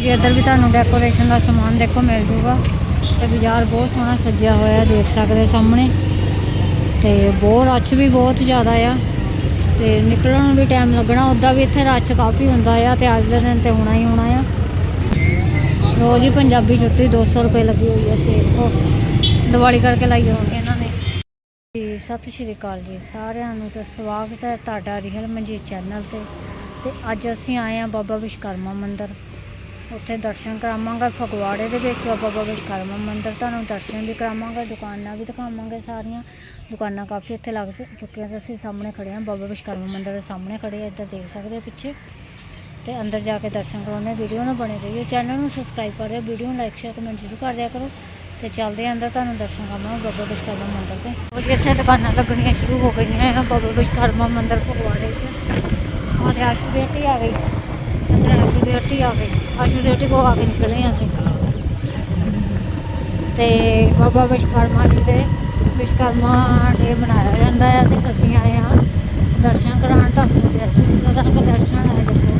ਜੀ, ਇੱਧਰ ਵੀ ਤੁਹਾਨੂੰ ਡੈਕੋਰੇਸ਼ਨ ਦਾ ਸਮਾਨ ਦੇਖੋ ਮਿਲ ਜੂਗਾ। ਤੇ ਬਾਜ਼ਾਰ ਬਹੁਤ ਸੋਹਣਾ ਸੱਜਿਆ ਹੋਇਆ ਦੇਖ ਸਕਦੇ ਸਾਹਮਣੇ। ਤੇ ਬਹੁਤ ਰੱਛ ਵੀ ਬਹੁਤ ਜ਼ਿਆਦਾ ਆ। ਤੇ ਨਿਕਲਣ ਨੂੰ ਵੀ ਟਾਈਮ ਲੱਗਣਾ ਉੱਦਾਂ ਵੀ ਇੱਥੇ ਰੱਛ ਕਾਫੀ ਹੁੰਦਾ ਆ ਤੇ ਅੱਜ ਦੇ ਦਿਨ ਤੇ ਹੋਣਾ ਹੀ ਹੋਣਾ ਆ। ਰੋਜ਼ ਹੀ ਪੰਜਾਬੀ ਜੁੱਤੀ 200 ਰੁਪਏ ਲੱਗੀ ਹੋਈ ਹੈ ਸੇਲ ਕੋ ਦੀਵਾਲੀ ਕਰਕੇ ਲਾਈ ਹੋਣੀ ਇਹਨਾਂ ਨੇ। ਜੀ, ਸਤਿ ਸ਼੍ਰੀ ਅਕਾਲ ਜੀ, ਸਾਰਿਆਂ ਨੂੰ ਤੇ ਸਵਾਗਤ ਹੈ ਤੁਹਾਡਾ ਰੀਅਲ ਮਨਜੀਤ ਚੈਨਲ ਤੇ। ਤੇ ਅੱਜ ਅਸੀਂ ਆਏ ਆ ਬਾਬਾ ਵਿਸ਼ਕਰਮਾ ਮੰਦਿਰ। ਉੱਥੇ ਦਰਸ਼ਨ ਕਰਾਵਾਂਗਾ, ਫਗਵਾੜੇ ਦੇ ਵਿੱਚ ਬਾਬਾ ਵਿਸ਼ਕਰਮਾ ਮੰਦਿਰ, ਤੁਹਾਨੂੰ ਦਰਸ਼ਨ ਵੀ ਕਰਾਵਾਂਗਾ, ਦੁਕਾਨਾਂ ਵੀ ਦਿਖਾਵਾਂਗੇ ਸਾਰੀਆਂ। ਦੁਕਾਨਾਂ ਕਾਫੀ ਇੱਥੇ ਲੱਗ ਚੁੱਕੀਆਂ ਤੇ ਅਸੀਂ ਸਾਹਮਣੇ ਖੜੇ ਹਾਂ ਬਾਬਾ ਵਿਸ਼ਕਰਮਾ ਮੰਦਿਰ ਦੇ ਸਾਹਮਣੇ ਖੜੇ ਆ, ਇੱਧਰ ਦੇਖ ਸਕਦੇ ਆ ਪਿੱਛੇ। ਤੇ ਅੰਦਰ ਜਾ ਕੇ ਦਰਸ਼ਨ ਕਰਾਉਣੇ ਵੀਡੀਓ ਨਾਲ ਬਣੇ ਰਹੀਓ ਚੈਨਲ ਨੂੰ ਸਬਸਕ੍ਰਾਈਬ ਕਰ ਦਿਓ, ਵੀਡੀਓ ਨੂੰ ਲਾਈਕ ਸ਼ੇਅਰ ਕਮੈਂਟ ਜ਼ਰੂਰ ਕਰ ਦਿਆ ਕਰੋ। ਤੇ ਚੱਲਦੇ ਹਾਂ ਅੰਦਰ, ਤੁਹਾਨੂੰ ਦਰਸ਼ਨ ਕਰਾਵਾਂਗੇ ਬਾਬਾ ਵਿਸ਼ਕਰਮਾ ਮੰਦਿਰ ਤੇ ਉਹ ਜੀ, ਇੱਥੇ ਦੁਕਾਨਾਂ ਲੱਗਣੀਆਂ ਸ਼ੁਰੂ ਹੋ ਗਈਆਂ ਆ ਬਾਬਾ ਵਿਸ਼ਕਰਮਾ ਮੰਦਿਰ ਫਗਵਾੜੇ 'ਚ। ਆਹ ਤੇ ਆਸ਼ੂ ਆ ਗਈ। ਅੰਦਰ ਆ ਗਈ, ਆਸ਼ੂ ਦੀ ਹੱਟੀ ਕੋ ਆ ਕੇ ਨਿਕਲੇ ਆ ਤੇ ਬਾਬਾ ਵਿਸ਼ਕਰਮਾ ਜੀ ਦੇ ਵਿਸ਼ਕਰਮਾ ਡੇ ਮਨਾਇਆ ਜਾਂਦਾ ਹੈ ਤੇ ਅਸੀਂ ਆਏ ਹਾਂ ਦਰਸ਼ਨ ਕਰਾਉਣ ਤੁਹਾਨੂੰ ਤੇ ਅਸੀਂ ਲਗਾ ਦਰਸ਼ਨ ਆਏ ਦੇਖੋ।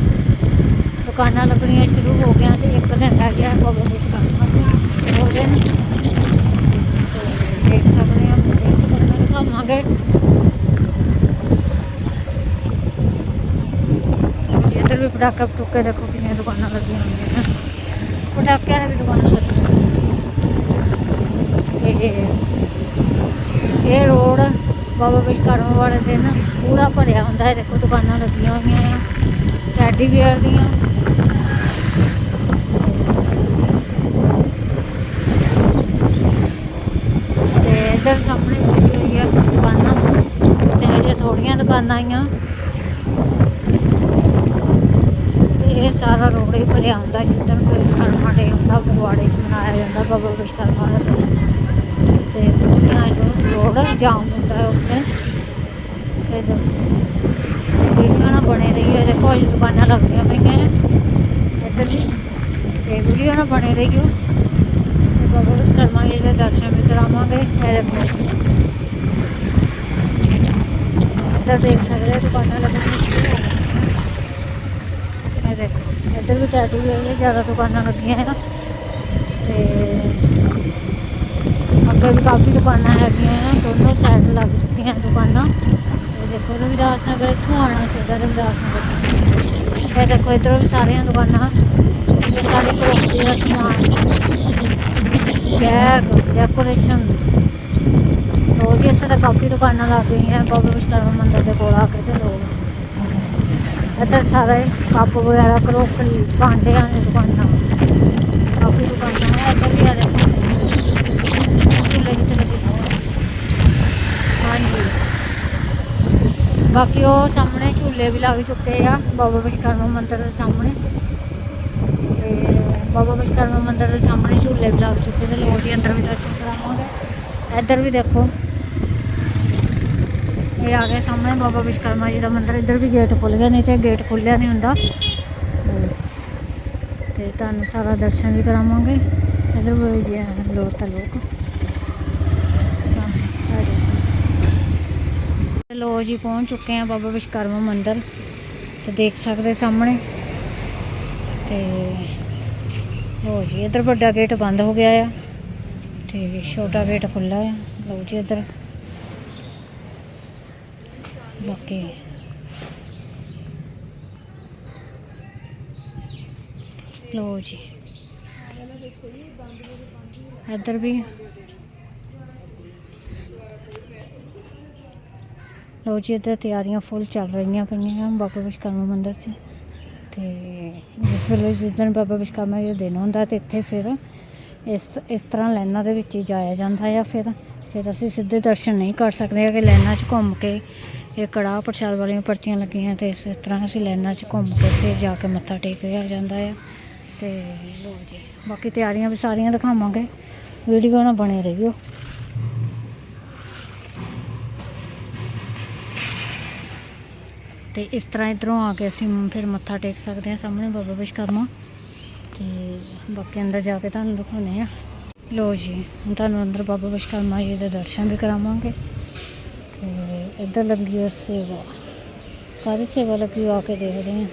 ਦੁਕਾਨਾਂ ਲੱਗਣੀਆਂ ਸ਼ੁਰੂ ਹੋ ਗਈਆਂ ਤੇ ਇੱਕ ਦਿਨ ਰਹਿ ਗਿਆ ਬਾਬਾ ਵਿਸ਼ਕਰਮਾ ਜੀ ਉਹ ਦਿਨ। ਦੇਖ ਸਕਦੇ ਹਾਂ ਬੜੇ ਦੁਕਾਨਾਂ ਦਿਖਾਵਾਂਗੇ। ਇੱਧਰ ਵੀ ਪਟਾਕੇ ਪਟੂਕੇ ਦੇਖੋ ਕਿੰਨੀਆਂ ਦੁਕਾਨਾਂ ਲੱਗੀਆਂ ਹੋਈਆਂ ਨੇ। ਪਟਾਕਿਆਂ ਦੀ ਵੀ ਦੁਕਾਨਾਂ ਲੱਗੀਆਂ ਤੇ ਇਹ ਰੋਡ ਬਾਬਾ ਵਿਸ਼ਕਰਮਾ ਵਾਲੇ ਦਿਨ ਪੂਰਾ ਭਰਿਆ ਹੁੰਦਾ ਹੈ। ਦੇਖੋ ਦੁਕਾਨਾਂ ਲੱਗੀਆਂ ਹੋਈਆਂ ਆ, ਟੈਡੀ ਵੀਅਰ ਦੀਆਂ। ਤੇ ਇੱਧਰ ਸਾਹਮਣੇ ਪਈ ਹੋਈ ਆ ਦੁਕਾਨਾਂ। ਤੇ ਹਜੇ ਥੋੜੀਆਂ ਦੁਕਾਨਾਂ ਆਈਆਂ ਤੇ ਇਹ ਸਾਰਾ ਭਰਿਆ ਹੁੰਦਾ ਜਿਸ ਦਿਨ ਕੋਈ ਵਿਸ਼ਕਰਮਾ ਡੇ ਹੁੰਦਾ, ਫਗਵਾੜੇ 'ਚ ਮਨਾਇਆ ਜਾਂਦਾ, ਬਾਬਾ ਵਿਸ਼ਕਰਮਾ ਦਾ। ਦਿਨ ਤੇ ਰੋਡ ਜਾਮ ਹੁੰਦਾ ਹੈ ਉਸ ਦਿਨ। ਤੇ ਵੀਡੀਓ ਨਾ ਬਣੇ ਰਹੀ ਦੇਖੋ ਅੱਜ ਦੁਕਾਨਾਂ ਲੱਗਦੀਆਂ ਪਈਆਂ ਇੱਧਰ ਵੀ ਤੇ ਵੀਡੀਓ ਨਾ ਬਣੇ ਰਹੀਓ। ਤੇ ਬਾਬਾ ਵਿਸ਼ਕਰਮਾ ਜੀ ਦੇ ਦਰਸ਼ਨ ਵੀ ਕਰਾਵਾਂਗੇ, ਇਹ ਦੇਖੋ। ਇੱਧਰ ਦੇਖ ਸਕਦੇ ਹੋ ਦੁਕਾਨਾਂ ਲੱਗੀਆਂ। ਇਹ ਦੇਖੋ। ਇੱਧਰ ਵੀ ਟੈਟੂ ਵੀ ਜ਼ਿਆਦਾ ਦੁਕਾਨਾਂ ਲੱਗੀਆਂ ਆ। ਤੇ ਅੱਗੇ ਵੀ ਕਾਫੀ ਦੁਕਾਨਾਂ ਹੈਗੀਆਂ ਆ, ਦੋਨੋਂ ਸਾਈਡ ਲੱਗ ਚੁੱਕੀਆਂ ਦੁਕਾਨਾਂ। ਇਹ ਦੇਖੋ ਰਵਿਦਾਸ ਨਗਰ ਇੱਥੋਂ ਆਉਣਾ ਸਿੱਧਾ ਰਵਿਦਾਸ ਨਗਰ ਇਹ ਦੇਖੋ ਇੱਧਰੋਂ ਵੀ ਸਾਰੀਆਂ ਦੁਕਾਨਾਂ। ਇਹ ਸਾਰੀ ਕਰੋਕਰੀ ਦਾ ਸਮਾਨ। ਬੈਗ ਡੈਕੋਰੇਸ਼ਨ ਰੋਜ਼ ਹੀ ਇੱਥੇ ਤਾਂ ਕਾਫੀ ਦੁਕਾਨਾਂ ਲੱਗ ਗਈਆਂ, ਬਾਬਾ ਵਿਸ਼ਕਰਮਾ ਮੰਦਿਰ ਦੇ ਕੋਲ ਆ ਕੇ ਤੇ ਲੋਕ ਇੱਧਰ ਸਾਰੇ ਕੱਪ ਵਗੈਰਾ ਕਰੋਕਰੀ ਭਾਂਡਿਆਂ ਦੀਆਂ ਦੁਕਾਨਾਂ। ਕਾਫੀ ਦੁਕਾਨਾਂ ਹੈ ਇੱਧਰ ਵੀ ਆ ਦੇਖੋ। ਝੂਲੇ ਜਿੱਥੇ ਲੱਗੇ ਹੋਏ ਆ। ਹਾਂਜੀ। ਬਾਕੀ ਉਹ ਸਾਹਮਣੇ ਝੂਲੇ ਵੀ ਲੱਗ ਚੁੱਕੇ ਆ, ਬਾਬਾ ਵਿਸ਼ਕਰਮਾ ਮੰਦਿਰ ਦੇ ਸਾਹਮਣੇ। ਤੇ ਬਾਬਾ ਵਿਸ਼ਕਰਮਾ ਮੰਦਿਰ ਦੇ ਸਾਹਮਣੇ ਝੂਲੇ ਵੀ ਲੱਗ ਚੁੱਕੇ ਤੇ ਲੋਕ ਜੀ, ਅੰਦਰ ਵੀ ਦਰਸ਼ਨ ਕਰਾਵਾਂਗੇ। ਇੱਧਰ ਵੀ ਦੇਖੋ। ਇਹ ਆ ਗਿਆ ਸਾਹਮਣੇ ਬਾਬਾ ਵਿਸ਼ਕਰਮਾ ਜੀ ਦਾ ਮੰਦਿਰ। ਇੱਧਰ ਵੀ ਗੇਟ ਖੁੱਲ ਗਿਆ ਨਹੀਂ ਤੇ ਗੇਟ ਖੁੱਲਿਆ ਨਹੀਂ ਹੁੰਦਾ। ਲਓ ਤੇ ਤੁਹਾਨੂੰ ਸਾਰਾ ਦਰਸ਼ਨ ਵੀ ਕਰਾਵਾਂਗੇ। ਇੱਧਰ ਵੀ ਜੀ ਲੋਕ। ਲੋਕ ਲੋ ਜੀ, ਪਹੁੰਚ ਚੁੱਕੇ ਆ ਬਾਬਾ ਵਿਸ਼ਕਰਮਾ ਮੰਦਿਰ। ਤੇ ਦੇਖ ਸਕਦੇ ਸਾਹਮਣੇ। ਤੇ ਲੋ ਜੀ, ਇੱਧਰ ਵੱਡਾ ਗੇਟ ਬੰਦ ਹੋ ਗਿਆ ਆ। ਤੇ ਛੋਟਾ ਗੇਟ ਖੁੱਲਾ ਆ। ਲੋ ਜੀ, ਇੱਧਰ। ਬਾਕੀ ਲੋ ਜੀ। ਇੱਧਰ ਵੀ। ਲੋ ਜੀ, ਇੱਧਰ ਤਿਆਰੀਆਂ ਫੁੱਲ ਚੱਲ ਰਹੀਆਂ ਪਈਆਂ ਬਾਬਾ ਵਿਸ਼ਕਰਮਾ ਮੰਦਿਰ 'ਚ। ਤੇ ਜਿਸ ਵੇਲੇ ਜਿਸ ਦਿਨ ਬਾਬਾ ਵਿਸ਼ਕਰਮਾ ਜੀ ਦਾ ਦਿਨ ਹੁੰਦਾ ਤੇ ਇੱਥੇ ਫਿਰ ਇਸ ਇਸ ਤਰ੍ਹਾਂ ਲਾਈਨਾਂ ਦੇ ਵਿੱਚ ਹੀ ਜਾਇਆ ਜਾਂਦਾ ਆ। ਫਿਰ ਫਿਰ ਅਸੀਂ ਸਿੱਧੇ ਦਰਸ਼ਨ ਨਹੀਂ ਕਰ ਸਕਦੇ ਹੈਗੇ ਲਾਈਨਾਂ 'ਚ ਘੁੰਮ ਕੇ ਇਹ ਕੜਾਹ ਪ੍ਰਸ਼ਾਦ ਵਾਲੀਆਂ ਪਰਚੀਆਂ ਲੱਗੀਆਂ ਤੇ ਇਸ ਤਰ੍ਹਾਂ ਅਸੀਂ ਲਾਈਨਾਂ 'ਚ ਘੁੰਮ ਕੇ ਫਿਰ ਜਾ ਕੇ ਮੱਥਾ ਟੇਕਿਆ ਜਾਂਦਾ ਆ। ਤੇ ਲੋ ਜੀ, ਬਾਕੀ ਤਿਆਰੀਆਂ ਵੀ ਸਾਰੀਆਂ ਦਿਖਾਵਾਂਗੇ। ਵੀਡੀਓ ਨਾਲ ਬਣੇ ਰਹੀਓ। ਤੇ ਇਸ ਤਰ੍ਹਾਂ ਇਧਰੋਂ ਆ ਕੇ ਅਸੀਂ ਫਿਰ ਮੱਥਾ ਟੇਕ ਸਕਦੇ ਹਾਂ ਸਾਹਮਣੇ ਬਾਬਾ ਵਿਸ਼ਕਰਮਾ ਤੇ ਬਾਕੀ ਅੰਦਰ ਜਾ ਕੇ ਤੁਹਾਨੂੰ ਦਿਖਾਉਂਦੇ ਆ ਲੋ ਜੀ ਤੁਹਾਨੂੰ ਅੰਦਰ ਬਾਬਾ ਵਿਸ਼ਕਰਮਾ ਜੀ ਦੇ ਦਰਸ਼ਨ ਵੀ ਕਰਾਵਾਂਗੇ। ਇੱਧਰ ਲੱਗੀ ਹੋਈ ਸੇਵਾ। ਕਾਹਦੀ ਸੇਵਾ ਲੱਗੀ ਹੋਈ ਆ ਕੇ ਦੇਖਦੇ ਹਾਂ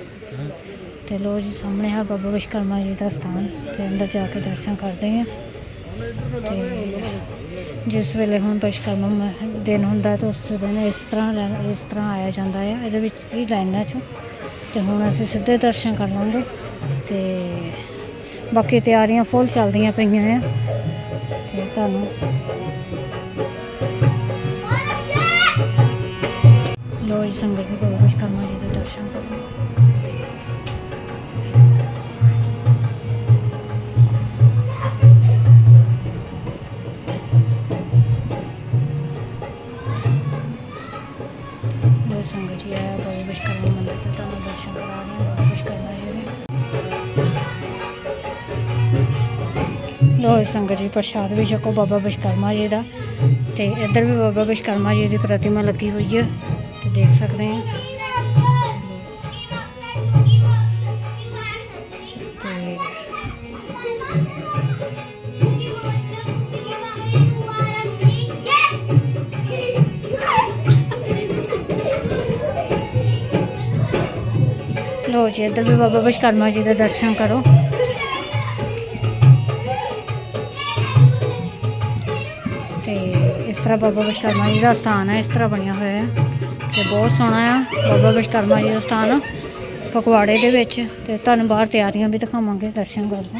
ਤੇ ਲੋ ਜੀ, ਸਾਹਮਣੇ ਹੈ ਬਾਬਾ ਵਿਸ਼ਕਰਮਾ ਜੀ ਦਾ ਸਥਾਨ। ਤੇ ਅੰਦਰ ਜਾ ਕੇ ਦਰਸ਼ਨ ਕਰਦੇ ਹਾਂ ਤੇ ਜਿਸ ਵੇਲੇ ਹੁਣ ਵਿਸ਼ਕਰਮਾ ਦਿਨ ਹੁੰਦਾ ਤਾਂ ਉਸ ਦਿਨ ਇਸ ਤਰ੍ਹਾਂ ਲੈ- ਇਸ ਤਰ੍ਹਾਂ ਆਇਆ ਜਾਂਦਾ ਹੈ ਇਹਦੇ ਵਿੱਚ ਹੀ ਲਾਈਨਾਂ 'ਚੋਂ। ਤੇ ਹੁਣ ਅਸੀਂ ਸਿੱਧੇ ਦਰਸ਼ਨ ਕਰ ਲਾਂਗੇ। ਤੇ ਬਾਕੀ ਤਿਆਰੀਆਂ ਫੁੱਲ ਚੱਲਦੀਆਂ ਪਈਆਂ ਆ। ਤੇ ਤੁਹਾਨੂੰ ਲੋ ਜੀ ਸੰਗਤ ਜੀ ਬਾਬਾ ਵਿਸ਼ਕਰਮਾ ਜੀ ਦੇ ਦਰਸ਼ਨ ਸੰਗਤ ਜੀ ਆਇਆ ਬਾਬਾ ਵਿਸ਼ਕਰਮਾ ਮੰਦਿਰ ਤੇ ਤੁਹਾਨੂੰ ਦਰਸ਼ਨ ਕਰਾ ਰਹੇ ਹਾਂ ਬਾਬਾ ਵਿਸ਼ਕਰਮਾ ਜੀ ਦੇ ਲੋ ਜੀ ਸੰਗਤ ਜੀ ਪ੍ਰਸ਼ਾਦ ਵੀ ਛਕੋ ਬਾਬਾ ਵਿਸ਼ਕਰਮਾ ਜੀ ਦਾ ਤੇ ਇੱਧਰ ਵੀ ਬਾਬਾ ਵਿਸ਼ਕਰਮਾ ਜੀ ਦੀ ਪ੍ਰਤਿਮਾ ਲੱਗੀ ਹੋਈ ਹੈ ਤੇ ਦੇਖ ਸਕਦੇ ਲੋ ਜੀ, ਇੱਧਰ ਵੀ ਬਾਬਾ ਵਿਸ਼ਕਰਮਾ ਜੀ ਦੇ ਦਰਸ਼ਨ ਕਰੋ। ਤੇ ਇਸ ਤਰ੍ਹਾਂ ਬਾਬਾ ਵਿਸ਼ਕਰਮਾ ਜੀ ਦਾ ਸਥਾਨ ਹੈ, ਇਸ ਤਰ੍ਹਾਂ ਬਣਿਆ ਹੋਇਆ ਹੈ। ਤੇ ਬਹੁਤ ਸੋਹਣਾ ਆ। ਬਾਬਾ ਵਿਸ਼ਕਰਮਾ ਜੀ ਦਾ ਸਥਾਨ ਪਕਵਾੜੇ ਦੇ ਵਿੱਚ। ਤੇ ਤੁਹਾਨੂੰ ਬਾਹਰ ਤਿਆਰੀਆਂ ਵੀ ਦਿਖਾਵਾਂਗੇ, ਦਰਸ਼ਨ ਕਰਦੇ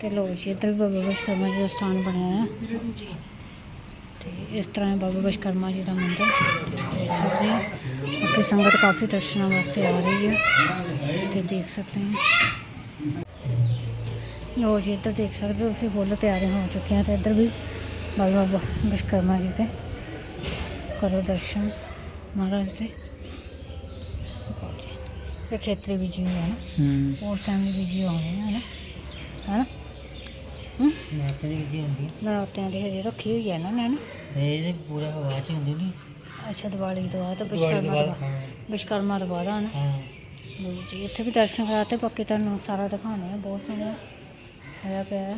ਤੇ ਲੋ ਜੀ, ਇੱਧਰ ਵੀ ਬਾਬਾ ਵਿਸ਼ਕਰਮਾ ਜੀ ਦਾ ਸਥਾਨ ਬਣਿਆ ਆ। ਜੀ। ਤੇ ਇਸ ਤਰ੍ਹਾਂ ਬਾਬਾ ਵਿਸ਼ਕਰਮਾ ਜੀ ਦਾ ਮੰਦਿਰ ਦੇਖ ਸਕਦੇ ਹਾਂ ਅੱਗੇ ਸੰਗਤ ਕਾਫੀ ਦਰਸ਼ਨਾਂ ਵਾਸਤੇ ਆ ਰਹੀ ਹੈ ਤੇ ਦੇਖ ਸਕਦੇ ਹਾਂ ਲੋ ਜੀ, ਇੱਧਰ ਦੇਖ ਸਕਦੇ ਹੋ, ਅਸੀਂ ਫੁੱਲ ਤਿਆਰੀਆਂ ਹੋ ਚੁੱਕੇ ਹਾਂ ਤੇ ਇੱਧਰ ਵੀ ਬਾਬਾ ਬ- ਵਿਸ਼ਕਰਮਾ ਜੀ ਦੇ ਕਰੋ ਦਰਸ਼ਨ ਮਹਾਰਾਜ ਦੇ ਤੇ ਖੇਤਰੀ ਵੀ ਜੀ ਹੈ ਨਾ ਹੂੰ ਉਸ ਟਾਈਮ ਵੀ ਜੀ ਹੋਣੇ ਹੈ ਨਾ ਹੈ ਨਾ ਹੂੰ ਮਾਤਾ ਦੀ ਵਿਧੀ ਹੁੰਦੀ ਹੈ ਨਰਾਤਿਆਂ ਦੀ ਹਜੇ ਰੱਖੀ ਹੋਈ ਹੈ ਨਾ ਨੇ ਇਹਦੇ ਪੂਰਾ ਹਵਾ ਚ ਹੁੰਦੀ ਨਹੀਂ ਅੱਛਾ ਦੀਵਾਲੀ ਤੋਂ ਬਾਅਦ ਤਾਂ ਵਿਸ਼ਕਰਮਾ ਤੋਂ ਬਾਅਦ। ਵਿਸ਼ਕਰਮਾ ਤੋਂ ਬਾਅਦ ਆ ਨਾ ਜੀ ਇੱਥੇ ਵੀ ਦਰਸ਼ਨ ਕਰਾਤੇ ਬਾਕੀ ਤੁਹਾਨੂੰ ਸਾਰਾ ਦਿਖਾਉਂਦੇ ਆ ਬਹੁਤ ਸੋਹਣਾ ਹੈਗਾ ਪਿਆ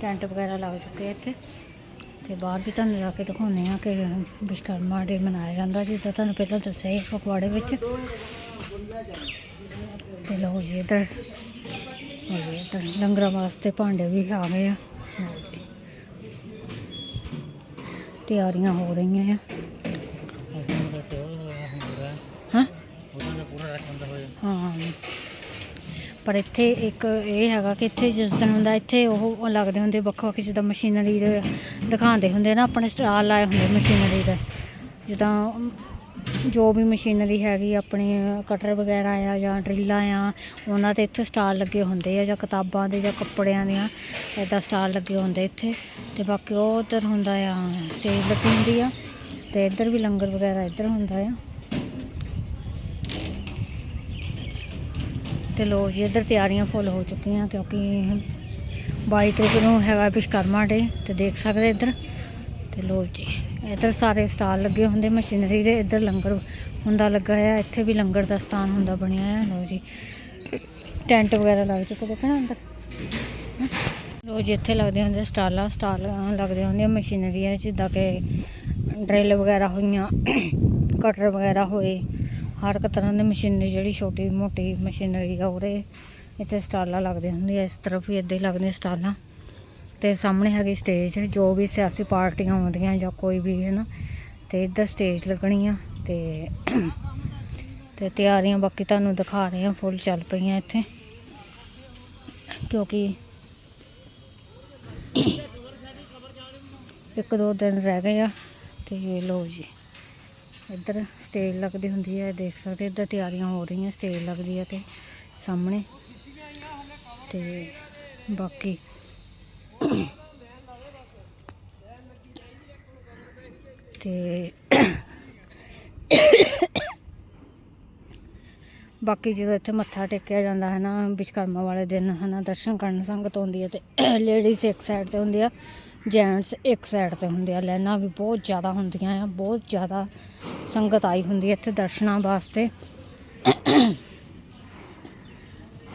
ਟੈਂਟ ਵਗੈਰਾ ਲੱਗ ਚੁੱਕੇ ਇੱਥੇ। ਤੇ ਬਾਹਰ ਵੀ ਤੁਹਾਨੂੰ ਜਾ ਕੇ ਦਿਖਾਉਂਦੇ ਆ ਕਿ ਵਿਸ਼ਕਰਮਾ ਡੇ ਮਨਾਇਆ ਜਾਂਦਾ ਜਿੱਦਾਂ ਤੁਹਾਨੂੰ ਪਹਿਲਾਂ ਦੱਸਿਆ ਸੀ ਪਕਵਾੜੇ ਵਿੱਚ। ਤੇ ਲਓ ਜੀ ਇੱਧਰ ਲਓ ਜੀ ਇੱਧਰ ਲੰਗਰਾਂ ਵਾਸਤੇ ਭਾਂਡੇ ਵੀ ਆ ਗਏ ਆ। ਤਿਆਰੀਆਂ ਹੋ ਰਹੀਆਂ ਆ। ਹਾਂ? ਹਾਂ। ਪਰ ਇੱਥੇ ਇੱਕ ਇਹ ਹੈਗਾ ਕਿ ਇੱਥੇ ਜਿਸ ਦਿਨ ਹੁੰਦਾ, ਇੱਥੇ ਉਹ ਲੱਗਦੇ ਹੁੰਦੇ ਵੱਖ ਵੱਖ ਜਿੱਦਾਂ ਮਸ਼ੀਨਰੀ ਦੇ ਦਿਖਾਉਂਦੇ ਹੁੰਦੇ ਨਾ, ਆਪਣੇ ਸਟਾਲ ਲਾਏ ਹੁੰਦੇ ਮਸ਼ੀਨਰੀ ਦੇ। ਜਿੱਦਾਂ ਜੋ ਵੀ ਮਸ਼ੀਨਰੀ ਹੈਗੀ, ਆਪਣੀ ਕਟਰ ਵਗੈਰਾ ਆ ਜਾਂ ਡਰਿੱਲਾਂ ਆ, ਉਹਨਾਂ 'ਤੇ ਇੱਥੇ ਸਟਾਲ ਲੱਗੇ ਹੁੰਦੇ ਆ, ਜਾਂ ਕਿਤਾਬਾਂ ਦੇ ਜਾਂ ਕੱਪੜਿਆਂ ਦੀਆਂ, ਇੱਦਾਂ ਸਟਾਲ ਲੱਗੇ ਹੁੰਦੇ ਇੱਥੇ। ਤੇ ਬਾਕੀ ਉਹ ਉੱਧਰ ਹੁੰਦਾ ਆ, ਸਟੇਜ ਲੱਗੀ ਹੁੰਦੀ ਆ, ਤੇ ਇੱਧਰ ਵੀ ਲੰਗਰ ਵਗੈਰਾ ਇੱਧਰ ਹੁੰਦਾ ਆ। ਤੇ ਲੋ ਜੀ, ਇੱਧਰ ਤਿਆਰੀਆਂ ਫੁੱਲ ਹੋ ਚੁੱਕੀਆਂ ਕਿਉਂਕਿ 22 ਤਰੀਕ ਨੂੰ ਹੈਗਾ ਵਿਸ਼ਕਰਮਾ ਡੇ ਤੇ ਦੇਖ ਸਕਦੇ ਇੱਧਰ। ਤੇ ਲੋ ਜੀ, ਇੱਧਰ ਸਾਰੇ ਸਟਾਲ ਲੱਗੇ ਹੁੰਦੇ, ਮਸ਼ੀਨਰੀ ਦੇ ਇੱਧਰ ਲੰਗਰ ਹੁੰਦਾ ਲੱਗਾ ਆ ਇੱਥੇ ਵੀ ਲੰਗਰ ਦਾ ਸਥਾਨ ਹੁੰਦਾ ਬਣਿਆ ਆ ਲੋ ਜੀ। ਟੈਂਟ ਵਗੈਰਾ ਲੱਗ ਚੁੱਕੇ, ਦੇਖਣਾ ਅੰਦਰ। ਲੋ ਜੀ, ਇੱਥੇ ਲੱਗਦੇ ਹੁੰਦੇ ਸਟਾਲਾਂ, ਸਟਾਲ ਲੱਗਦੇ ਹੁੰਦੇ ਮਸ਼ੀਨਰੀਆਂ, ਜਿੱਦਾਂ ਕਿ ਡਰਿੱਲ ਵਗੈਰਾ ਹੋਈਆਂ, ਕਟਰ ਵਗੈਰਾ ਹੋਏ ਹਰ ਇੱਕ ਤਰ੍ਹਾਂ ਦੀ ਮਸ਼ੀਨਰੀ ਜਿਹੜੀ ਛੋਟੀ ਮੋਟੀ ਮਸ਼ੀਨਰੀ ਆ ਉਹਦੇ ਇੱਥੇ ਸਟਾਲਾਂ ਲੱਗਦੇ ਹੁੰਦੇ ਆ ਇਸ ਤਰਫ ਵੀ ਇੱਦਾਂ ਹੀ ਲੱਗਦੀਆਂ ਸਟਾਲਾਂ। ਤੇ ਸਾਹਮਣੇ ਹੈਗੀ ਸਟੇਜ, ਜੋ ਵੀ ਸਿਆਸੀ ਪਾਰਟੀਆਂ ਆਉਂਦੀਆਂ ਜਾਂ ਕੋਈ ਵੀ ਹੈ ਨਾ ਤੇ ਇੱਧਰ ਸਟੇਜ ਲੱਗਣੀ ਆ ਤੇ ਤੇ ਤਿਆਰੀਆਂ ਬਾਕੀ ਤੁਹਾਨੂੰ ਦਿਖਾ ਰਹੇ ਆ, ਫੁੱਲ ਚੱਲ ਪਈਆਂ ਇੱਥੇ। ਕਿਉਂਕਿ ਇੱਕ ਦੋ ਦਿਨ ਰਹਿ ਗਏ ਆ, ਤੇ ਲੋ ਜੀ। ਇੱਧਰ ਸਟੇਜ ਲੱਗਦੀ ਹੁੰਦੀ ਹੈ ਦੇਖ ਸਕਦੇ ਇੱਧਰ ਤਿਆਰੀਆਂ ਹੋ ਰਹੀਆਂ, ਸਟੇਜ ਲੱਗਦੀ ਹੈ ਤੇ ਸਾਹਮਣੇ ਤੇ ਬਾਕੀ ਤੇ ਬਾਕੀ ਜਦੋਂ ਇੱਥੇ ਮੱਥਾ ਟੇਕਿਆ ਜਾਂਦਾ ਹੈ ਨਾ ਵਿਸ਼ਕਰਮਾ ਵਾਲੇ ਦਿਨ ਹੈ ਨਾ, ਦਰਸ਼ਨ ਕਰਨ ਸੰਗਤ ਆਉਂਦੀ ਹੈ ਤੇ ਲੇਡੀਜ਼ ਇੱਕ ਸਾਈਡ ਤੇ ਹੁੰਦੀ ਆ ਜੈਂਟਸ ਇੱਕ ਸਾਈਡ ਤੇ ਹੁੰਦੇ ਆ, ਲਾਈਨਾਂ ਵੀ ਬਹੁਤ ਜ਼ਿਆਦਾ ਹੁੰਦੀਆਂ ਆ, ਬਹੁਤ ਜ਼ਿਆਦਾ ਸੰਗਤ ਆਈ ਹੁੰਦੀ ਹੈ ਇੱਥੇ ਦਰਸ਼ਨਾਂ ਵਾਸਤੇ।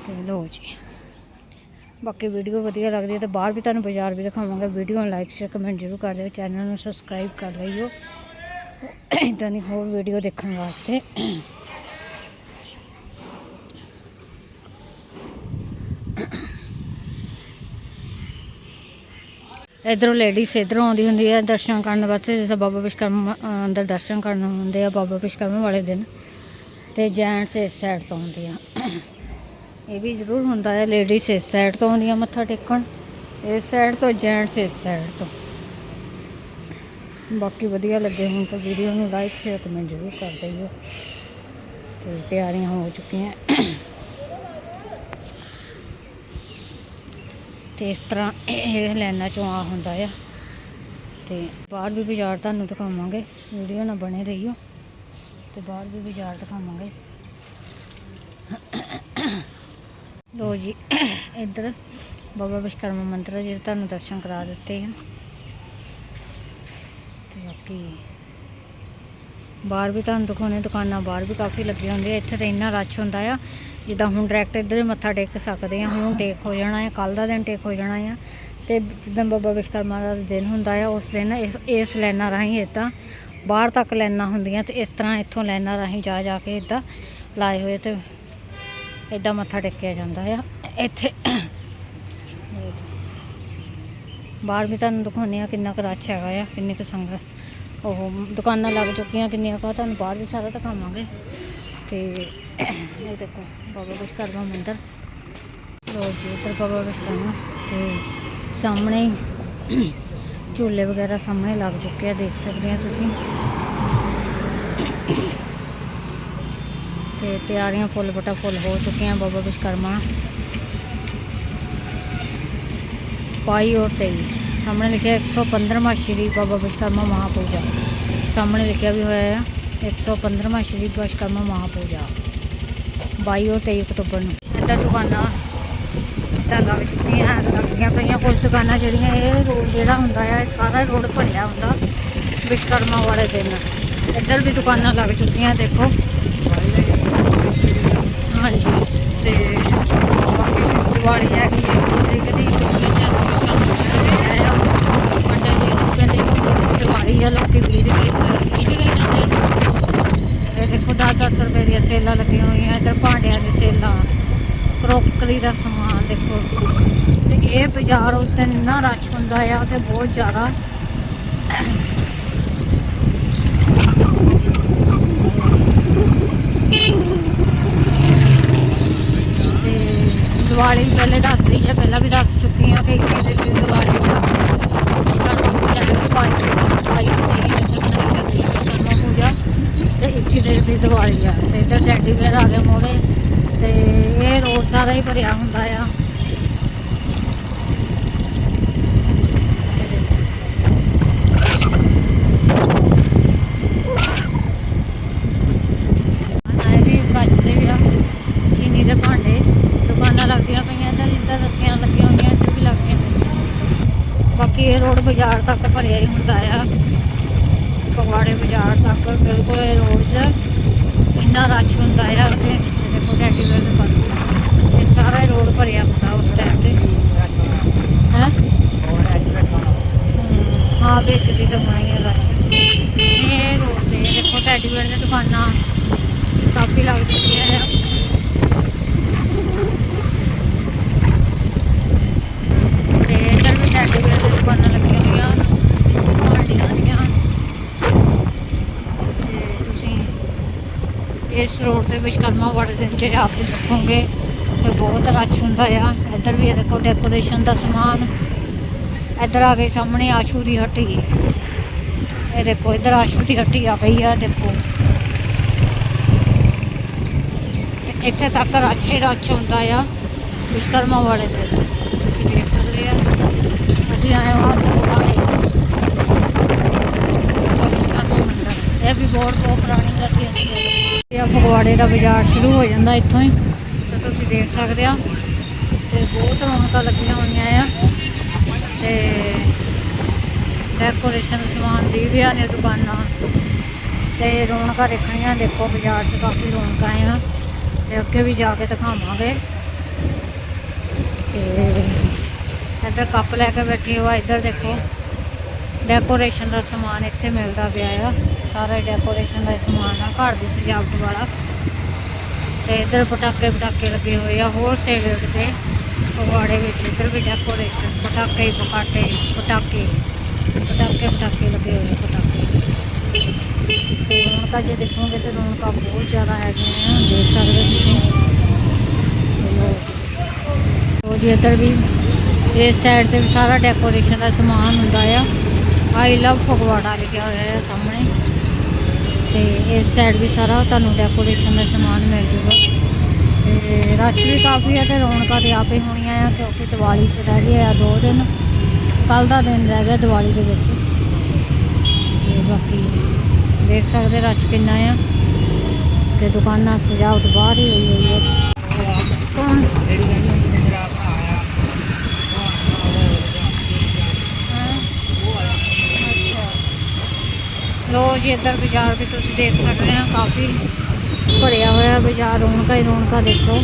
ਤੇ ਲੋ ਜੀ। ਬਾਕੀ ਵੀਡੀਓ ਵਧੀਆ ਲੱਗਦੀ ਹੈ ਤੇ ਬਾਹਰ ਵੀ ਤੁਹਾਨੂੰ ਬਾਜ਼ਾਰ ਵੀ ਦਿਖਾਵਾਂਗੇ। ਵੀਡੀਓ ਨੂੰ ਲਾਈਕ ਸ਼ੇਅਰ ਕਮੈਂਟ ਜ਼ਰੂਰ ਕਰ ਦਿਓ। ਚੈਨਲ ਨੂੰ ਸਬਸਕ੍ਰਾਈਬ ਕਰ ਲਈਓ। ਇਦਾਂ ਦੀ ਹੋਰ ਵੀਡੀਓ ਦੇਖਣ ਵਾਸਤੇ। ਇਧਰੋਂ ਲੇਡੀਜ਼ ਇਧਰੋਂ ਆਉਂਦੀ ਹੁੰਦੀ ਹੈ ਦਰਸ਼ਨ ਕਰਨ ਵਾਸਤੇ, ਜਿਵੇਂ ਬਾਬਾ ਵਿਸ਼ਕਰਮਾ ਅੰਦਰ ਦਰਸ਼ਨ ਕਰਨ ਹੁੰਦੇ ਆ ਬਾਬਾ ਵਿਸ਼ਕਰਮਾ ਵਾਲੇ ਦਿਨ ਤੇ ਜੈਂਟਸ ਇਸ ਸਾਈਡ ਤੋਂ ਆਉਂਦੇ ਆ ਇਹ ਵੀ ਜ਼ਰੂਰ ਹੁੰਦਾ ਹੈ ਲੇਡੀਜ਼ ਇਸ ਸਾਈਡ ਤੋਂ ਆਉਂਦੀਆਂ ਮੱਥਾ ਟੇਕਣ, ਇਸ ਸਾਈਡ ਤੋਂ ਜੈਂਟਸ ਇਸ ਸਾਈਡ ਤੋਂ। ਬਾਕੀ ਵਧੀਆ ਲੱਗੇ ਹੁਣ ਤਾਂ ਵੀਡੀਓ ਨੂੰ ਲਾਈਕ ਸ਼ੇਅਰ ਕਮੈਂਟ ਜ਼ਰੂਰ ਕਰ ਦਿਓ। ਤੇ ਤਿਆਰੀਆਂ ਹੋ ਚੁੱਕੀਆਂ। ਤੇ ਇਸ ਤਰ੍ਹਾਂ ਇਹ ਲਾਈਨਾਂ ਚੋਂ ਆ ਹੁੰਦਾ ਆ। ਤੇ ਬਾਹਰ ਵੀ ਬਾਜ਼ਾਰ ਤੁਹਾਨੂੰ ਦਿਖਾਵਾਂਗੇ, ਵੀਡੀਓ ਨਾਲ ਬਣੇ ਰਹੀਓ। ਤੇ ਬਾਹਰ ਵੀ ਬਾਜ਼ਾਰ ਦਿਖਾਵਾਂਗੇ। ਲੋ ਜੀ, ਇੱਧਰ ਬਾਬਾ ਵਿਸ਼ਕਰਮਾ ਮੰਦਿਰ ਹੈ ਜਿਹਦੇ ਤੁਹਾਨੂੰ ਦਰਸ਼ਨ ਕਰਾ ਦਿੱਤੇ ਆ। ਤੇ ਬਾਕੀ ਬਾਹਰ ਵੀ ਤੁਹਾਨੂੰ ਦਿਖਾਉਣੇ ਦੁਕਾਨਾਂ ਬਾਹਰ ਵੀ ਕਾਫੀ ਲੱਗੀਆਂ ਹੁੰਦੀਆਂ। ਇੱਥੇ ਤਾਂ ਇੰਨਾ ਰਸ਼ ਹੁੰਦਾ ਆ, ਜਿੱਦਾਂ ਹੁਣ ਡਾਇਰੈਕਟ ਇੱਧਰ ਹੀ ਮੱਥਾ ਟੇਕ ਸਕਦੇ ਆ ਹੁਣ ਟੇਕ ਹੋ ਜਾਣਾ ਆ ਕੱਲ ਦਾ ਦਿਨ ਟੇਕ ਹੋ ਜਾਣਾ ਆ। ਤੇ ਜਿੱਦਾਂ ਬਾਬਾ ਵਿਸ਼ਕਰਮਾ ਦਾ ਦਿਨ ਹੁੰਦਾ ਆ, ਉਸ ਦਿਨ ਇਸ ਇਸ ਲਾਈਨਾਂ ਰਾਹੀਂ ਇੱਦਾਂ ਬਾਹਰ ਤੱਕ ਲਾਈਨਾਂ ਹੁੰਦੀਆਂ ਤੇ ਇਸ ਤਰ੍ਹਾਂ ਇੱਥੋਂ ਲਾਈਨਾਂ ਰਾਹੀਂ ਜਾ ਜਾ ਕੇ ਇੱਦਾਂ ਲਾਏ ਹੋਏ ਤੇ ਇੱਦਾਂ ਮੱਥਾ ਟੇਕਿਆ ਜਾਂਦਾ ਆ। ਇੱਥੇ ਬਾਹਰ ਵੀ ਤੁਹਾਨੂੰ ਦਿਖਾਉਂਦੇ ਆ ਕਿੰਨਾ ਕੁ ਰਸ਼ ਹੈਗਾ ਆ, ਕਿੰਨੀ ਕੁ ਸੰਗਤ ਉਹ ਦੁਕਾਨਾਂ ਲੱਗ ਚੁੱਕੀਆਂ ਕਿੰਨੀਆਂ ਕੁ ਤੁਹਾਨੂੰ ਬਾਹਰ ਵੀ ਸਾਰਾ ਦਿਖਾਵਾਂਗੇ। ਤੇ ਇਹ ਦੇਖੋ, ਬਾਬਾ ਵਿਸ਼ਕਰਮਾ ਮੰਦਿਰ। ਲੋ ਜੀ, ਇੱਧਰ ਬਾਬਾ ਵਿਸ਼ਕਰਮਾ ਤੇ ਸਾਹਮਣੇ ਝੂਲੇ ਵਗੈਰਾ ਸਾਹਮਣੇ ਲੱਗ ਚੁੱਕੇ ਆ, ਦੇਖ ਸਕਦੇ ਆ ਤੁਸੀਂ। ਤੇ ਤਿਆਰੀਆਂ ਫੁੱਲ ਬਟਾ ਫੁੱਲ ਹੋ ਚੁੱਕੀਆਂ ਬਾਬਾ ਵਿਸ਼ਕਰਮਾ ਪਾਈ ਔਰ ਤੇਈ। ਸਾਹਮਣੇ ਲਿਖਿਆ 115ਵਾਂ ਸ਼੍ਰੀ ਬਾਬਾ ਵਿਸ਼ਕਰਮਾ ਮਹਾਪੂਜਾ। ਸਾਹਮਣੇ ਲਿਖਿਆ ਵੀ ਹੋਇਆ ਆ 115ਵਾਂ ਸ਼੍ਰੀ ਵਿਸ਼ਕਰਮਾ ਮਹਾਪੂਜਾ। 22 ਔਰ 23 ਅਕਤੂਬਰ ਨੂੰ। ਇੱਦਾਂ ਦੁਕਾਨਾਂ ਤਾਂ ਲੱਗ ਚੁੱਕੀਆਂ ਲੱਗੀਆਂ ਪਈਆਂ, ਕੁਝ ਦੁਕਾਨਾਂ ਜਿਹੜੀਆਂ ਇਹ ਰੋਡ ਜਿਹੜਾ ਹੁੰਦਾ ਆ, ਇਹ ਸਾਰਾ ਰੋਡ ਭਰਿਆ ਹੁੰਦਾ ਵਿਸ਼ਕਰਮਾ ਵਾਲੇ ਦਿਨ। ਇੱਧਰ ਵੀ ਦੁਕਾਨਾਂ ਲੱਗ ਚੁੱਕੀਆਂ, ਦੇਖੋ। ਹਾਂਜੀ, ਤੇ ਬਾਕੀ ਦੀਵਾਲੀ ਹੈਗੀ ਹੈ ਤਰੀਕ ਦੀ ਪਿਛਲੇ ਚਾਰ ਸਮਝ ਆਇਆ ਪੰਡਾ ਜੀ ਨੂੰ ਕਹਿੰਦੇ ਕਿ ਆ, ਲੋਕੀ ਵੀਰ ਵੀ ਕਿਹੜੀ ਗਈ ਜਾਂਦੇ ਇਹ ਦੇਖੋ 10-10 ਰੁਪਏ ਦੀਆਂ ਸੇਲਾਂ ਲੱਗੀਆਂ ਹੋਈਆਂ, ਇੱਧਰ ਭਾਂਡਿਆਂ ਦੀ ਸੇਲਾਂ, ਕਰੋਕਰੀ ਦਾ ਸਮਾਨ ਦੇਖੋ। ਤੇ ਇਹ ਬਾਜ਼ਾਰ ਉਸ ਦਿਨ ਇੰਨਾ ਰਸ਼ ਹੁੰਦਾ ਆ ਕਿ ਬਹੁਤ ਜ਼ਿਆਦਾ ਤੇ ਦੀਵਾਲੀ ਪਹਿਲੇ ਦੱਸਦੀ ਹੈ ਪਹਿਲਾਂ ਵੀ ਦੱਸ ਚੁੱਕੀ ਹਾਂ ਕਿ ਕਿਹਦੇ ਦਿਨ ਦੀਵਾਲੀ ਦਾ ਪੂਜਾ ਦੇ ਭਾਈ ਤੇ ਵਿਸ਼ਕਰਮਾ ਪੂਜਾ ਤੇ 21 ਦਿਨ ਦੀ ਦੀਵਾਲੀ ਆ ਤੇ ਇੱਧਰ ਟੈਡੀ ਵੇਅਰ ਆ ਗਏ ਮੋਰੇ ਤੇ ਇਹ ਰੋਡ ਸਾਰਾ ਹੀ ਭਰਿਆ ਹੁੰਦਾ ਆ ਆਏ ਵੀ ਬਚਦੇ ਵੀ ਆ ਚੀਨੀ ਦੇ ਭਾਂਡੇ ਦੁਕਾਨਾਂ ਲੱਗਦੀਆਂ ਪਈਆਂ ਇੱਧਰ ਇੱਧਰ ਰੱਖੀਆਂ ਲੱਗੀਆਂ ਹੋਈਆਂ ਇੱਧਰ ਵੀ ਲੱਗੀਆਂ ਹੋਈਆਂ। ਬਾਕੀ ਇਹ ਰੋਡ ਬਾਜ਼ਾਰ ਤੱਕ ਭਰਿਆ ਹੀ ਹੁੰਦਾ ਆ। ਫਗਵਾੜੇ ਬਾਜ਼ਾਰ ਤੱਕ ਬਿਲਕੁਲ ਇਹ ਰੋਡ 'ਚ ਇੰਨਾ ਰਸ਼ ਹੁੰਦਾ ਆ ਕਿ ਦੇਖੋ ਟੈਡੀ ਵੇਅਰ ਦੇ ਪਰ ਇਹ ਸਾਰਾ ਹੀ ਰੋਡ ਭਰਿਆ ਹੁੰਦਾ ਉਸ ਟਾਈਮ ਤੇ। ਹੈ? ਹਾਂ ਵਿੱਚ ਦੀ ਤਾਂ ਬਣਾਈਆਂ ਇਹ ਰੋਡ ਤੇ, ਦੇਖੋ ਟੈਡੀ ਵੇਅਰ ਦੀਆਂ ਦੁਕਾਨਾਂ ਕਾਫੀ ਲੱਗ ਚੁੱਕੀਆਂ ਆ ਤੇ ਇੱਧਰ ਵੀ ਟੈਡੀ ਵੇਅਰ ਦੀਆਂ ਦੁਕਾਨਾਂ ਲੱਗੀਆਂ ਹੋਈਆਂ ਭਾਂਡਿਆਂ ਦੀਆਂ ਤੇ ਤੁਸੀਂ ਇਸ ਰੋਡ ਦੇ ਵਿਸ਼ਕਰਮਾ ਵਾਲੇ ਦਿਨ ਜੇ ਆ ਕੇ ਦੇਖੋਗੇ ਤੇ ਬਹੁਤ ਰਸ਼ ਹੁੰਦਾ ਆ। ਇੱਧਰ ਵੀ ਇਹ ਦੇਖੋ ਡੈਕੋਰੇਸ਼ਨ ਦਾ ਸਮਾਨ। ਇੱਧਰ ਆ ਗਈ ਸਾਹਮਣੇ ਆਸ਼ੂ ਦੀ ਹੱਟੀ। ਇਹ ਦੇਖੋ, ਇੱਧਰ ਆਸ਼ੂ ਦੀ ਹੱਟੀ ਆ ਗਈ ਆ, ਦੇਖੋ। ਤੇ ਇੱਥੇ ਤੱਕ ਰਾਛੇ ਰੱਛ ਹੁੰਦਾ ਆ ਵਿਸ਼ਕਰਮਾ ਵਾਲੇ ਦਿਨ। ਤੁਸੀਂ ਦੇਖ ਸਕਦੇ ਆ। ਅਸੀਂ ਆਏ ਹਾਂ ਫਗਵਾੜੇ ਬਾਬਾ ਵਿਸ਼ਕਰਮਾ ਮੰਦਿਰ। ਇਹ ਵੀ ਬਹੁਤ ਬਹੁਤ ਪੁਰਾਣੀ ਗੱਦੀ ਅਸੀਂ ਇਹ ਫਗਵਾੜੇ ਦਾ ਬਾਜ਼ਾਰ ਸ਼ੁਰੂ ਹੋ ਜਾਂਦਾ ਇੱਥੋਂ ਹੀ। ਤਾਂ ਤੁਸੀਂ ਦੇਖ ਸਕਦੇ ਆ। ਤੇ ਬਹੁਤ ਰੌਣਕਾਂ ਲੱਗੀਆਂ ਹੋਈਆਂ ਆ। ਤੇ ਡੈਕੋਰੇਸ਼ਨ ਸਮਾਨ ਦੀ ਵੀ ਆ ਨੇ ਦੁਕਾਨਾਂ। ਤੇ ਰੌਣਕਾਂ ਦੇਖਣੀਆਂ, ਦੇਖੋ ਬਾਜ਼ਾਰ 'ਚ ਕਾਫੀ ਰੌਣਕਾਂ ਆ। ਤੇ ਅੱਗੇ ਵੀ ਜਾ ਕੇ ਦਿਖਾਵਾਂਗੇ। ਤੇ ਇੱਧਰ ਕੱਪ ਲੈ ਕੇ ਬੈਠੇ ਹੋ ਇੱਧਰ ਦੇਖੋ। ਡੈਕੋਰੇਸ਼ਨ ਦਾ ਸਮਾਨ ਇੱਥੇ ਮਿਲਦਾ ਪਿਆ ਆ। ਸਾਰਾ ਡੈਕੋਰੇਸ਼ਨ ਦਾ ਸਮਾਨ ਆ, ਘਰ ਦੀ ਸਜਾਵਟ ਵਾਲਾ। ਤੇ ਇੱਧਰ ਪਟਾਕੇ ਪਟਾਕੇ ਲੱਗੇ ਹੋਏ ਆ, ਹੋਰ ਸਾਈਡ ਤੇ ਫਗਵਾੜੇ ਵਿੱਚ ਇੱਧਰ ਵੀ ਡੈਕੋਰੇਸ਼ਨ ਪਟਾਕੇ ਹੀ ਪਟਾਕੇ ਪਟਾਕੇ ਪਟਾਕੇ ਲੱਗੇ ਹੋਏ ਪਟਾਕੇ। ਤੇ ਰੌਣਕਾਂ ਜੇ ਦੇਖੋਗੇ ਤੇ ਰੌਣਕਾਂ ਬਹੁਤ ਜ਼ਿਆਦਾ ਹੈਗੀਆਂ ਆ, ਦੇਖ ਸਕਦੇ ਤੁਸੀਂ। ਤੇ ਜੀ। ਲਓ ਇੱਧਰ ਵੀ ਇਸ ਸਾਈਡ ਤੇ ਵੀ ਸਾਰਾ ਡੈਕੋਰੇਸ਼ਨ ਦਾ ਸਮਾਨ ਹੁੰਦਾ ਆ। ਆਈ ਲਵ ਫਗਵਾੜਾ ਲਿਖਿਆ ਹੋਇਆ ਹੈ ਸਾਹਮਣੇ। ਤੇ ਇਸ ਸਾਈਡ ਵੀ ਸਾਰਾ ਤੁਹਾਨੂੰ ਡੈਕੋਰੇਸ਼ਨ ਦਾ ਸਮਾਨ ਮਿਲ ਜੂਗਾ। ਤੇ ਰਸ਼ ਵੀ ਕਾਫੀ ਹੈ ਤੇ ਰੌਣਕਾਂ ਤੇ ਆਪੇ ਹੋਣੀਆਂ ਆ, ਕਿਉਂਕਿ ਦੀਵਾਲੀ ਚ ਰਹਿ ਗਏ ਆ ਦੋ ਦਿਨ। ਕੱਲ ਦਾ ਦਿਨ ਰਹਿ ਗਿਆ ਦੀਵਾਲੀ ਦੇ ਵਿੱਚ। ਤੇ ਬਾਕੀ ਦੇਖ ਸਕਦੇ ਰਸ਼ ਕਿੰਨਾ ਆ। ਤੇ ਦੁਕਾਨਾਂ ਸਜਾਵਟ ਬਾਹਰ ਹੀ ਹੋਈ ਹੋਈ ਹੈ। ਕੌਣ ਜਿਹੜੀ ਕਹਿੰਦੀ ਮੇਰਾ ਭਰਾ ਆ ਹੈਂ? ਅੱਛਾ ਲੋ ਜੀ, ਇੱਧਰ ਬਾਜ਼ਾਰ ਵੀ ਤੁਸੀਂ ਦੇਖ ਸਕਦੇ ਆ, ਕਾਫੀ ਭਰਿਆ ਹੋਇਆ ਬਾਜ਼ਾਰ, ਰੌਣਕਾਂ ਹੀ ਰੌਣਕਾਂ ਦੇਖੋ।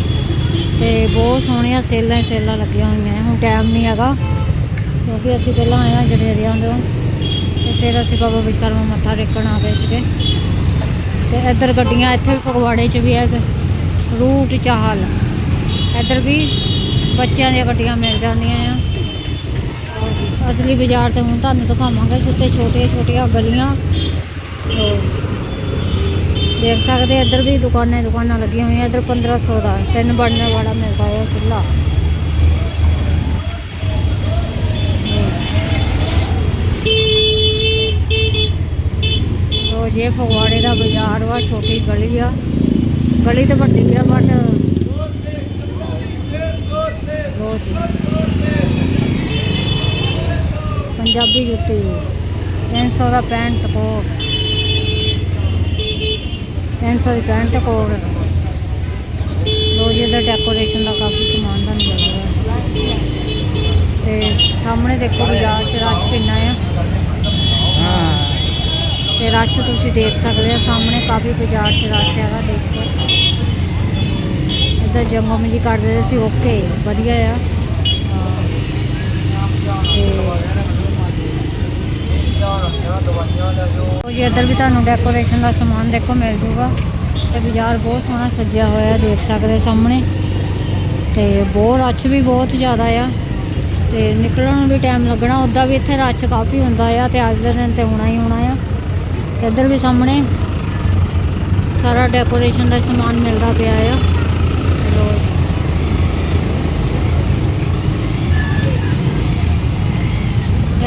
ਤੇ ਬਹੁਤ ਸੋਹਣੀਆਂ ਸੇਲਾਂ ਹੀ ਸੇਲਾਂ ਲੱਗੀਆਂ ਹੋਈਆਂ ਹੁਣ ਟਾਈਮ ਨਹੀਂ ਹੈਗਾ, ਕਿਉਂਕਿ ਅਸੀਂ ਪਹਿਲਾਂ ਆਏ ਹਾਂ ਜਨੇਰਿਆਂ ਤੋਂ, ਤੇ ਫਿਰ ਅਸੀਂ ਬਾਬਾ ਵਿਸ਼ਕਰਮਾ ਮੱਥਾ ਟੇਕਣ ਆ ਗਏ ਸੀਗੇ। ਤੇ ਇੱਧਰ ਗੱਡੀਆਂ, ਇੱਥੇ ਵੀ ਫਗਵਾੜੇ 'ਚ ਵੀ ਹੈ ਰੂਟ ਚਾਹਲ। ਇੱਧਰ ਵੀ ਬੱਚਿਆਂ ਦੀਆਂ ਗੱਡੀਆਂ ਮਿਲ ਜਾਂਦੀਆਂ ਆ। ਅਸਲੀ ਬਾਜ਼ਾਰ ਤੇ ਹੁਣ ਤੁਹਾਨੂੰ ਦਿਖਾਵਾਂਗੇ ਜਿੱਥੇ ਛੋਟੀਆਂ ਛੋਟੀਆਂ ਗਲੀਆਂ। ਦੇਖ ਸਕਦੇ ਇੱਧਰ ਵੀ ਦੁਕਾਨਾਂ ਦੁਕਾਨਾਂ ਲੱਗੀਆਂ ਹੋਈਆਂ, ਇੱਧਰ 1500 ਦਾ ਤਿੰਨ ਬਣਨੇ ਵਾਲਾ ਮਿਲਦਾ ਹੈ ਚੁੱਲ੍ਹਾ। ਲੋ ਜੇ ਫਗਵਾੜੇ ਦਾ ਬਾਜ਼ਾਰ ਵਾ, ਛੋਟੀ ਗਲੀ ਆ। ਗਲੀ ਤਾਂ ਵੱਡੀ ਆ, ਬਟ ਲੋ ਜੀ। ਪੰਜਾਬੀ ਜੁੱਤੀ। 300 ਦਾ ਪੈਂਟ ਕੋਟ। 300 ਦੀ ਪੈਂਟ ਕੋਟ। ਰੋਜ਼ ਜੀ ਡੈਕੋਰੇਸ਼ਨ ਦਾ ਕਾਫੀ ਸਮਾਨ ਤੁਹਾਨੂੰ ਮਿਲ ਰਿਹਾ ਤੇ ਸਾਹਮਣੇ ਦੇਖੋ ਬਾਜ਼ਾਰ 'ਚ ਰਸ਼ ਕਿੰਨਾ ਆ। ਹਾਂ ਤੇ ਰਸ਼ ਤੁਸੀਂ ਦੇਖ ਸਕਦੇ ਹੋ ਸਾਹਮਣੇ ਕਾਫੀ ਬਾਜ਼ਾਰ 'ਚ ਰਸ਼ ਹੈਗਾ, ਦੇਖੋ। ਇੱਧਰ ਜੰਗਮ ਜੀ ਰਹੇ ਸੀ ਓਕੇ ਵਧੀਆ ਆ। ਜੀ, ਇੱਧਰ ਵੀ ਤੁਹਾਨੂੰ ਡੈਕੋਰੇਸ਼ਨ ਦਾ ਸਮਾਨ ਦੇਖੋ, ਮਿਲ ਜੂਗਾ। ਤੇ ਬਾਜ਼ਾਰ ਬਹੁਤ ਸੋਹਣਾ ਸੱਜਿਆ ਹੋਇਆ, ਦੇਖ ਸਕਦੇ ਸਾਹਮਣੇ। ਤੇ ਬਹੁਤ ਰਸ਼ ਵੀ ਬਹੁਤ ਜ਼ਿਆਦਾ ਆ। ਤੇ ਨਿਕਲਣ ਨੂੰ ਵੀ ਟਾਈਮ ਲੱਗਣਾ ਉੱਦਾਂ ਵੀ ਇੱਥੇ ਰਸ਼ ਕਾਫੀ ਹੁੰਦਾ ਆ, ਤੇ ਅੱਜ ਦੇ ਦਿਨ ਤੇ ਹੋਣਾ ਹੀ ਹੋਣਾ ਆ। ਇੱਧਰ ਵੀ ਸਾਹਮਣੇ ਸਾਰਾ ਡੈਕੋਰੇਸ਼ਨ ਦਾ ਸਮਾਨ ਮਿਲਦਾ ਪਿਆ ਆ ਲੋ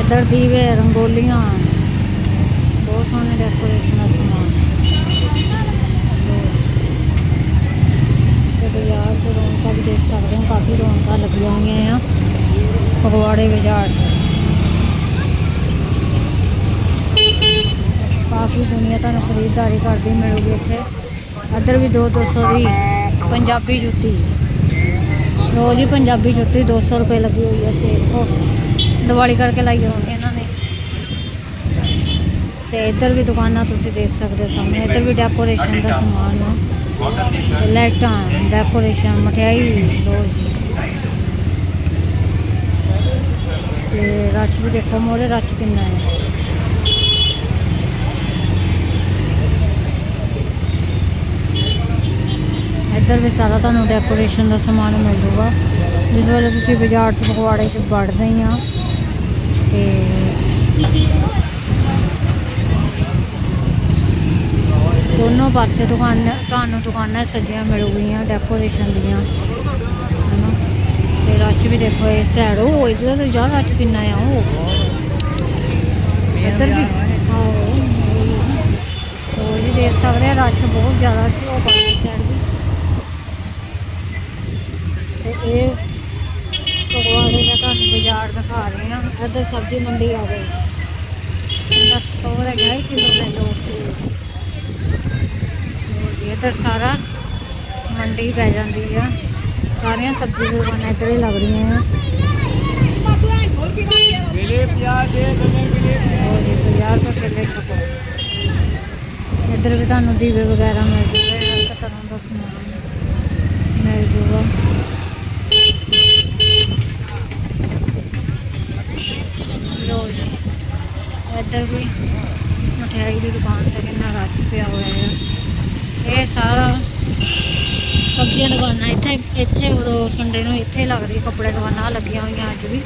ਇੱਧਰ ਦੀਵੇ ਰੰਗੋਲੀਆਂ। ਬਹੁਤ ਸੋਹਣੇ ਡੈਕੋਰੇਸ਼ਨ ਦਾ ਸਮਾਨ। ਤੇ ਬਾਜ਼ਾਰ 'ਚ ਰੌਣਕਾਂ ਵੀ ਦੇਖ ਸਕਦੇ ਹੋ, ਕਾਫੀ ਰੌਣਕਾਂ ਲੱਗੀਆਂ ਹੋਈਆਂ ਆ, ਫਗਵਾੜੇ ਬਾਜ਼ਾਰ 'ਚ। ਕਾਫੀ ਦੁਨੀਆ ਤੁਹਾਨੂੰ ਖਰੀਦਦਾਰੀ ਕਰਦੀ ਮਿਲੂਗੀ ਇੱਥੇ। ਇੱਧਰ ਵੀ 2 200 ਦੀ ਪੰਜਾਬੀ ਜੁੱਤੀ। ਰੋਜ਼ ਜੀ ਪੰਜਾਬੀ ਜੁੱਤੀ 200 ਰੁਪਏ ਲੱਗੀ ਹੋਈ ਹੈ ਸੇਲ ਕੋ ਦੀਵਾਲੀ ਕਰਕੇ ਲਾਈ ਹੋਣੀ ਇਹਨਾਂ ਨੇ। ਤੇ ਇੱਧਰ ਵੀ ਦੁਕਾਨਾਂ ਤੁਸੀਂ ਦੇਖ ਸਕਦੇ ਹੋ ਸਾਹਮਣੇ। ਇੱਧਰ ਵੀ ਡੈਕੋਰੇਸ਼ਨ ਦਾ ਸਮਾਨ ਆ। ਲਾਈਟਾਂ ਡੈਕੋਰੇਸ਼ਨ ਮਠਿਆਈ ਲੋ ਜੀ। ਤੇ ਰੱਛ ਵੀ ਦੇਖੋ, ਮੋਰੇ ਰੱਛ ਕਿੰਨਾ ਹੈ। ਇੱਧਰ ਵੀ ਸਾਰਾ ਤੁਹਾਨੂੰ ਡੈਕੋਰੇਸ਼ਨ ਦਾ ਸਮਾਨ ਮਿਲ ਜੂਗਾ। ਜਿਸ ਵੇਲੇ ਤੁਸੀਂ ਬਾਜ਼ਾਰ 'ਚ ਫਗਵਾੜੇ 'ਚ ਵੜਦੇ ਹੀ ਆ ਤੇ ਦੋਨੋਂ ਪਾਸੇ ਦੁਕਾਨ ਤੁਹਾਨੂੰ ਦੁਕਾਨਾਂ ਸਜੀਆਂ ਮਿਲੂਗੀਆਂ ਡੈਕੋਰੇਸ਼ਨ ਦੀਆਂ ਹਨਾ? ਤੇ ਰੱਛ ਵੀ ਦੇਖੋ ਇਸ ਸਾਈਡ ਉਹ ਇਹਦਾ ਤਾਂ ਯਾਰ ਰੱਛ ਕਿੰਨਾ ਆ ਉਹ। ਇੱਧਰ ਵੀ। ਉਹ ਦੇਖ ਸਕਦੇ ਆ ਰੱਛ ਬਹੁਤ ਜ਼ਿਆਦਾ ਸੀ ਉਹ ਬਾਕੀ ਸਾਈਡ ਵੀ। ਤੇ ਇਹ ਫਗਵਾੜੇ ਦਾ ਤੁਹਾਨੂੰ ਬਾਜ਼ਾਰ ਦਿਖਾ ਰਹੇ ਹਾਂ। ਇੱਧਰ ਸਬਜ਼ੀ ਮੰਡੀ ਆ ਗਈ। ਇਹਦਾ 100 ਦਾ 2.5 ਕਿਲੋ ਲੈ ਲਓ ਸੀ ਇੱਧਰ ਸਾਰਾ ਮੰਡੀ ਪੈ ਜਾਂਦੀ ਆ। ਸਾਰੀਆਂ ਸਬਜ਼ੀ ਦੀਆਂ ਦੁਕਾਨਾਂ ਇੱਧਰ ਹੀ ਲੱਗ ਰਹੀਆਂ ਆ। ਮਿਲੇ ਪਿਆਜ਼ ਦੇ ਗਲੇ ਮਿਲੇ ਜੀ 50 ਰੁਪਏ ਕਿੱਲੇ ਛਕੋ। ਇੱਧਰ ਵੀ ਤੁਹਾਨੂੰ ਦੀਵੇ ਵਗੈਰਾ ਮਿਲ ਜੂਗੇ ਹਰ ਤਰ੍ਹਾਂ ਦਾ ਸਮਾਨ ਮਿਲ ਜੂਗਾ। ਰੋਜ਼ ਇੱਧਰ ਵੀ ਮਠਿਆਈ ਦੀ ਦੁਕਾਨ ਤੇ ਕਿੰਨਾ ਰੱਜ ਪਿਆ ਹੋਇਆ ਹੈ ਇਹ ਸਾਰਾ ਸਬਜ਼ੀਆਂ ਦੁਕਾਨਾਂ ਇੱਥੇ ਇੱਥੇ ਉਦੋਂ ਸੰਡੇ ਨੂੰ ਇੱਥੇ ਲੱਗਦੀ ਕੱਪੜੇ ਦੁਕਾਨਾਂ ਲੱਗੀਆਂ ਹੋਈਆਂ ਅੱਜ ਵੀ।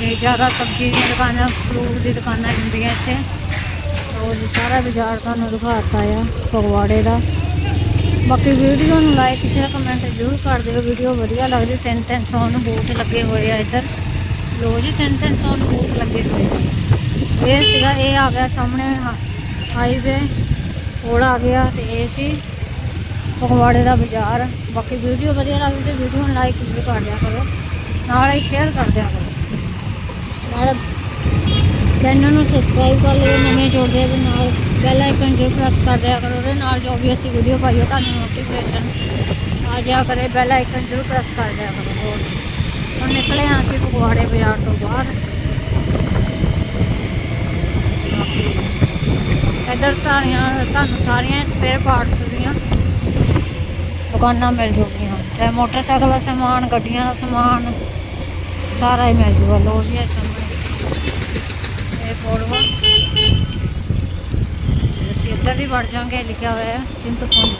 ਤੇ ਜ਼ਿਆਦਾ ਸਬਜ਼ੀ ਦੀਆਂ ਦੁਕਾਨਾਂ ਫਰੂਟ ਦੀ ਦੁਕਾਨਾਂ ਹੁੰਦੀਆਂ ਇੱਥੇ। ਰੋਜ਼ ਸਾਰਾ ਬਾਜ਼ਾਰ ਤੁਹਾਨੂੰ ਦਿਖਾਤਾ ਆ ਪਕਵਾੜੇ ਦਾ। ਬਾਕੀ ਵੀਡੀਓ ਨੂੰ ਲਾਈਕ, ਸ਼ੇਅਰ, ਕਮੈਂਟ ਜ਼ਰੂਰ ਕਰ ਦਿਓ। ਵੀਡੀਓ ਵਧੀਆ ਲੱਗਦੀ, ਤਿੰਨ ਤਿੰਨ ਸੌ ਨੂੰ ਬੂਟ ਲੱਗੇ ਹੋਏ ਆ ਇੱਧਰ। ਰੋਜ਼ ਹੀ ਤਿੰਨ ਤਿੰਨ ਸੌ ਨੂੰ ਬੂਟ ਲੱਗੇ ਹੋਏ ਆ। ਇਹ ਸੀਗਾ, ਇਹ ਆ ਗਿਆ ਸਾਹਮਣੇ ਹਾਈਵੇ ਕੋਲ ਆ ਗਿਆ ਤੇ ਇਹ ਸੀ ਫਗਵਾੜੇ ਦਾ ਬਾਜ਼ਾਰ। ਬਾਕੀ ਵੀਡੀਓ ਵਧੀਆ ਲੱਗਦੀ ਤੇ ਵੀਡੀਓ ਨੂੰ ਲਾਈਕ ਜ਼ਰੂਰ ਕਰ ਦਿਆ ਕਰੋ। ਨਾਲ ਹੀ ਸ਼ੇਅਰ ਕਰ ਦਿਆ ਕਰੋ। ਨਾਲ ਚੈਨਲ ਨੂੰ ਸਬਸਕ੍ਰਾਈਬ ਕਰ ਲਿਓ, ਨਵੇਂ ਜੁੜਦੇ ਦੇ ਨਾਲ ਬੈਲ ਆਈਕਨ ਜ਼ਰੂਰ ਪ੍ਰੈਸ ਕਰ ਦਿਆ ਕਰੋ, ਉਹਦੇ ਨਾਲ ਜੋ ਵੀ ਅਸੀਂ ਵੀਡੀਓ ਪਾਈਏ, ਤੁਹਾਨੂੰ ਨੋਟੀਫਿਕੇਸ਼ਨ ਆ ਜਾਇਆ ਕਰੇ ਬੈਲ ਆਈਕਨ ਜ਼ਰੂਰ ਪ੍ਰੈਸ ਕਰ ਦਿਆ ਕਰੋ, ਹੋਰ। ਹੁਣ ਨਿਕਲੇ ਹਾਂ ਅਸੀਂ ਫਗਵਾੜੇ ਬਾਜ਼ਾਰ ਤੋਂ ਬਾਹਰ। ਇੱਧਰ ਤਾਰੀਆਂ ਤੁਹਾਨੂੰ ਸਾਰੀਆਂ ਸਪੇਅਰ ਪਾਰਟਸ ਦੀਆਂ ਦੁਕਾਨਾਂ ਮਿਲ ਜੂਗੀਆਂ। ਚਾਹੇ ਮੋਟਰਸਾਈਕਲ ਦਾ ਸਮਾਨ, ਗੱਡੀਆਂ ਦਾ ਸਮਾਨ, ਸਾਰਾ ਹੀ ਮਿਲ ਜੂਗਾ ਲੋ ਜੀ ਇਹ ਸਾਹਮਣੇ ਅਸੀਂ ਇੱਧਰ ਵੀ ਵੜ ਜਾਾਂਗੇ ਲਿਖਿਆ ਹੋਇਆ ਹੈ ਚਿੰਤਪੁਰਨੀ।